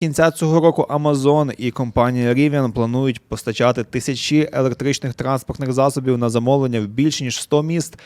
кінця цього року Amazon і компанія Rivian планують постачати тисячі електричних транспортних засобів на замовлення в більше ніж 100 міст,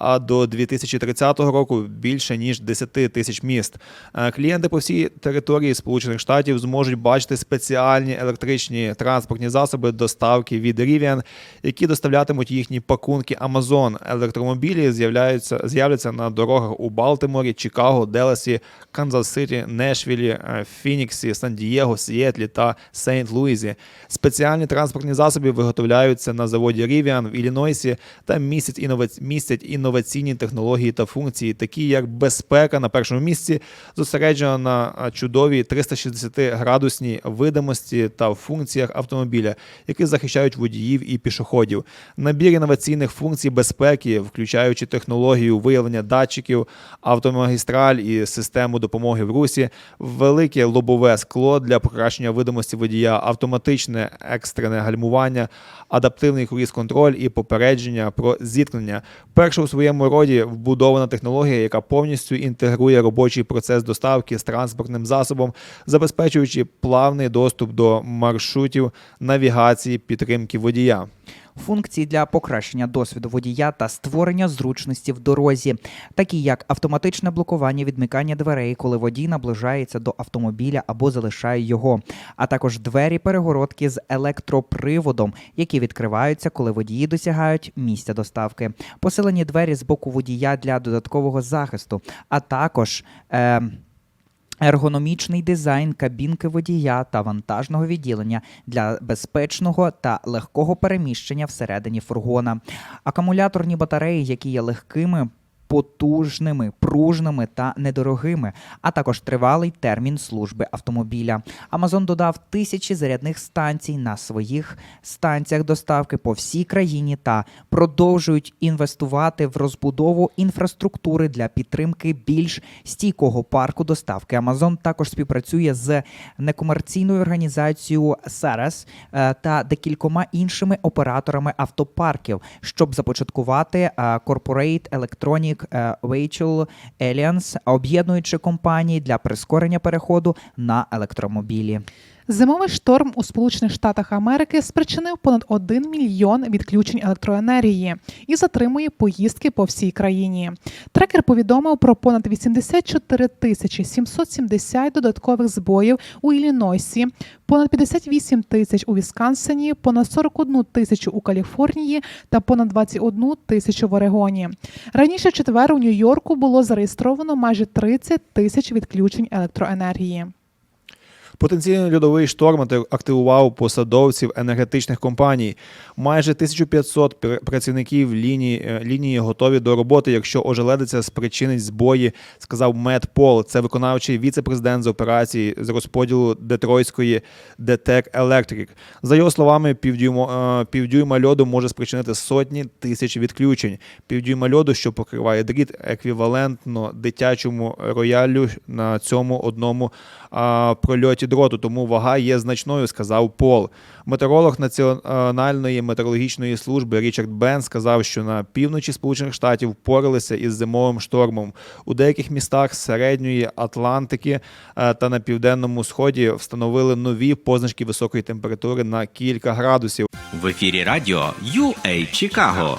а до 2030 року більше ніж 10 тисяч міст. Е, Клієнти по всій території Сполучених Штатів зможуть бачити спеціальні електричні транспортні засоби доставки від Rivian, які доставлятимуть їхні пакунки Amazon. Електромобілі з'являються з'являться на дорогах у Балтиморі, Чикаго, Деласі, Канзас-Ситі, Нешвілі, е, Фініксі, Сан-Дієго, Сіетлі та Сейнт-Луїзі. Спеціальні транспортні засоби виготовляються на заводі Rivian в Іллінойсі та містять, інноваці... містять інноваційні технології та функції, такі як безпека на першому місці, зосереджена на чудовій 360-градусній видимості та функціях автомобіля, які захищають водіїв і пішоходів. Набір інноваційних функцій безпеки, включаючи технологію виявлення датчиків, автомагістраль і систему допомоги в русі, велике лобове скло для покращення видимості водія, автоматичне екстрене гальмування, адаптивний круїз-контроль і попередження про зіткнення. Перша у своєму роді вбудована технологія, яка повністю інтегрує робочий процес доставки з транспортним засобом, забезпечуючи плавний доступ до маршрутів навігації підтримки водія. Функції для покращення досвіду водія та створення зручності в дорозі, такі як автоматичне блокування відмикання дверей, коли водій наближається до автомобіля або залишає його, а також двері перегородки з електроприводом, які відкриваються, коли водії досягають місця доставки, посилені двері з боку водія для додаткового захисту, а також. Е- Ергономічний дизайн кабінки водія та вантажного відділення для безпечного та легкого переміщення всередині фургона, акумуляторні батареї, які є легкими. Потужними, пружними та недорогими, а також тривалий термін служби автомобіля. Amazon додав тисячі зарядних станцій на своїх станціях доставки по всій країні та продовжують інвестувати в розбудову інфраструктури для підтримки більш стійкого парку доставки. Amazon також співпрацює з некомерційною організацією Saras е, та декількома іншими операторами автопарків, щоб започаткувати е, Corporate Electronic е, Vehicle Alliance, об'єднуючи компанії для прискорення переходу на електромобілі. Зимовий шторм у Сполучених Штатах Америки спричинив понад 1 мільйон відключень електроенергії і затримує поїздки по всій країні. Трекер повідомив про понад 84 тисячі 770 додаткових збоїв у Іллінойсі, понад 58 тисяч у Вісконсині, понад 41 тисячу у Каліфорнії та понад 21 тисячу в Орегоні. Раніше четвер у Нью-Йорку було зареєстровано майже 30 тисяч відключень електроенергії. Потенційний льодовий шторм активував посадовців енергетичних компаній. Майже 1500 пр- працівників лінії, е, лінії готові до роботи, якщо ожеледиця спричинить збої, сказав Мет Пол. Це виконавчий віце-президент з операції з розподілу детройтської DTEC Electric. За його словами, півдюйма, е, півдюйма льоду може спричинити сотні тисяч відключень. Півдюйма льоду, що покриває дріт, еквівалентно дитячому роялю на цьому одному а, прольоті дроту, тому вага є значною, сказав Пол. Метеоролог Національної метеорологічної служби Річард Бен сказав, що на півночі Сполучених Штатів впоралися із зимовим штормом. У деяких містах середньої Атлантики е, та на південному сході встановили нові позначки високої температури на кілька градусів. В ефірі радіо UA Чикаго.